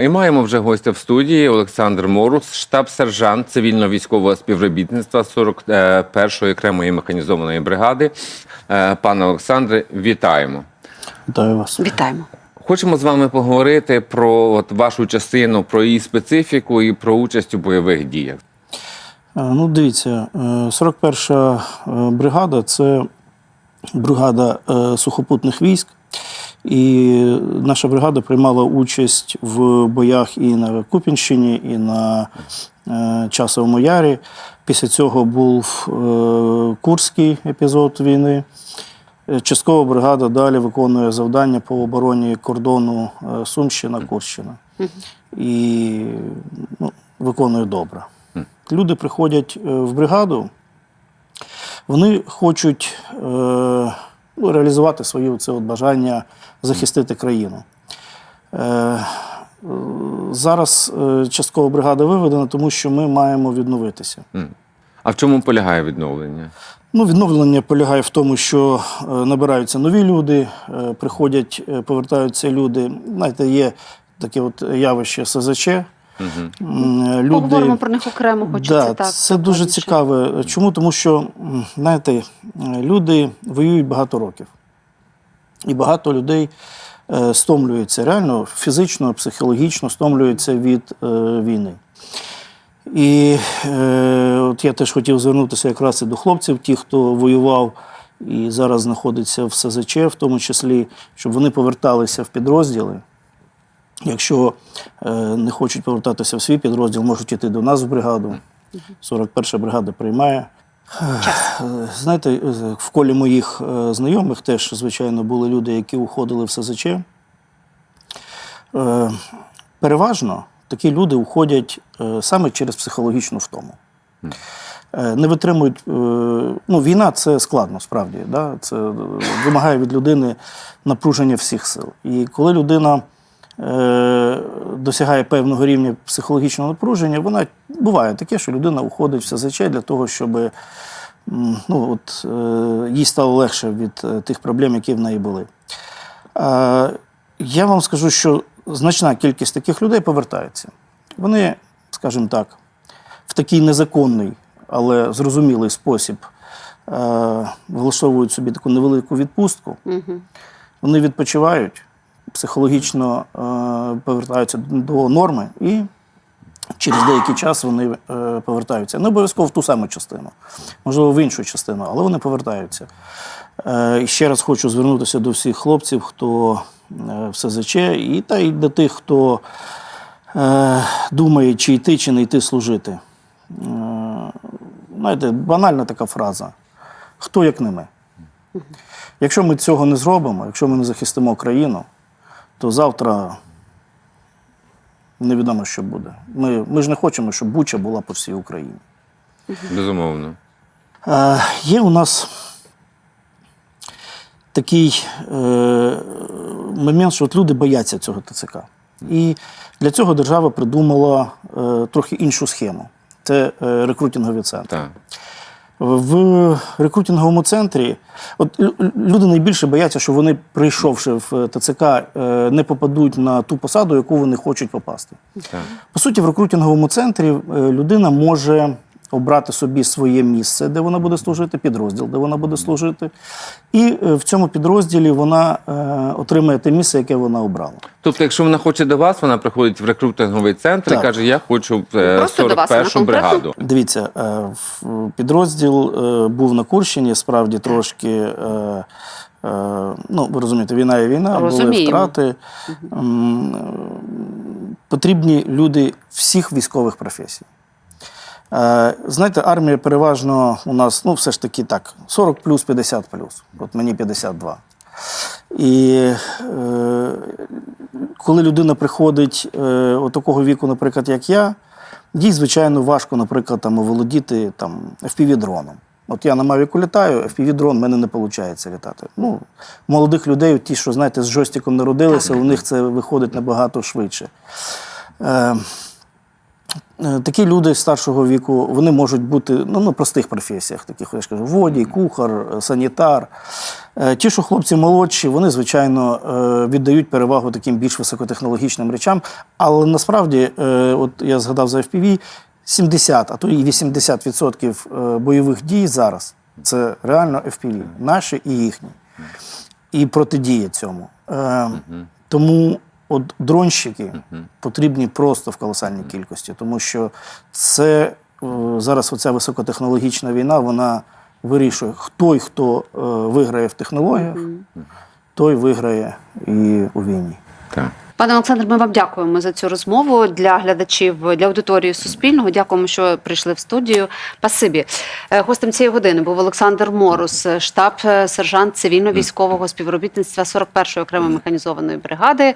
І маємо вже гостя в студії Олександр Морус, штаб-сержант цивільно-військового співробітництва 41-ї окремої механізованої бригади. Е, Пане Олександре, вітаємо. Вітаю вас. Вітаємо. Хочемо з вами поговорити про от вашу частину, про її специфіку і про участь у бойових діях. Е, Ну, дивіться, е, 41-ша е, бригада це бригада е, сухопутних військ. І наша бригада приймала участь в боях і на Купінщині, і на е, Часовому Ярі. Після цього був е, Курський епізод війни. Е, Часткова бригада далі виконує завдання по обороні кордону Сумщина-Курщина. І ну, виконує добре. Люди приходять в бригаду, вони хочуть ну, реалізувати своє це от бажання захистити країну. Е, зараз е, часткова бригада виведена, тому що ми маємо відновитися. А в чому полягає відновлення? Ну, відновлення полягає в тому, що е, набираються нові люди, е, приходять, повертаються люди. Знаєте, є таке от явище СЗЧ. Е, Поговоримо про них окремо, хочеться да, так. Це дуже цікаве. Чому? Тому що, знаєте, люди воюють багато років. І багато людей е, стомлюються реально фізично, психологічно стомлюються від е, війни. І е, от я теж хотів звернутися якраз і до хлопців, ті, хто воював і зараз знаходиться в СЗЧ, в тому числі, щоб вони поверталися в підрозділи. Якщо е, не хочуть повертатися в свій підрозділ, можуть йти до нас в бригаду. 41-ша бригада приймає. Е, Знаєте, е, в колі моїх знайомих теж, звичайно, були люди, які уходили в СЗЧ. Е, Переважно такі люди уходять е, саме через психологічну втому. Не витримують. Ну, війна це складно, справді. Да? Це вимагає від людини напруження всіх сил. І коли людина досягає певного рівня психологічного напруження, вона буває таке, що людина уходить в СЗЧ для того, щоб ну, от, е, їй стало легше від е, тих проблем, які в неї були. Е, я вам скажу, що значна кількість таких людей повертаються. Вони, скажімо так, в такий незаконний, але зрозумілий спосіб е, влаштовують собі таку невелику відпустку. Вони відпочивають, психологічно е, повертаються до норми і через деякий час вони е, повертаються. Не обов'язково в ту саму частину, можливо, в іншу частину, але вони повертаються. Е, ще раз хочу звернутися до всіх хлопців, хто е, в СЗЧ, і та й до тих, хто думає, чи йти, чи не йти служити. Знаєте, банальна така фраза: хто як не ми. Якщо ми цього не зробимо, якщо ми не захистимо країну, то завтра невідомо, що буде. Ми, ми ж не хочемо, щоб Буча була по всій Україні. Безумовно. Е, є у нас такий е, момент, що от люди бояться цього ТЦК. І для цього держава придумала е, трохи іншу схему. Це е, рекрутингові центри. Так. В рекрутинговому центрі от люди найбільше бояться, що вони, прийшовши в ТЦК, е, не попадуть на ту посаду, яку вони хочуть попасти. Так. По суті, в рекрутинговому центрі е, людина може обрати собі своє місце, де вона буде служити, підрозділ, де вона буде служити. І е, в цьому підрозділі вона е, отримає те місце, яке вона обрала. Тобто, якщо вона хоче до вас, вона приходить в рекрутинговий центр і каже: Я хочу в е, 41-шу бригаду. Дивіться, е, в- підрозділ е, був на Курщині, справді трошки. Ну, ви розумієте, війна є війна, були втрати. Потрібні люди всіх військових професій. Е, Знаєте, армія переважно у нас, ну, все ж таки так, 40 плюс, 50 плюс. От мені 52. І е, коли людина приходить е, от такого віку, наприклад, як я, їй, звичайно, важко, наприклад, там, оволодіти там, FPV-дроном. От я на Мавіку літаю, FPV-дрон в мене не виходить літати. Ну, молодих людей, ті, що, знаєте, з джойстиком народилися, у них це виходить набагато швидше. Е, Е, Такі люди старшого віку вони можуть бути ну, на простих професіях, таких я ж кажу, водій, кухар, е, санітар. Е, Ті, що хлопці молодші, вони, звичайно, е, віддають перевагу таким більш високотехнологічним речам. Але насправді, е, от я згадав за FPV, 70, а то і 80% е, бойових дій зараз це реально FPV, наші і їхні. І протидія цьому. Е, Тому от дронщики потрібні просто в колосальній кількості, тому що це е, зараз оця високотехнологічна війна, вона вирішує, хто й хто е, виграє в технологіях, той виграє і у війні. Так. Пане Олександр, ми вам дякуємо за цю розмову для глядачів, для аудиторії Суспільного. Дякуємо, що прийшли в студію. Пасибі. Е, Гостем цієї години був Олександр Морус, е, штаб-сержант цивільно-військового співробітництва 41-ї окремої механізованої бригади.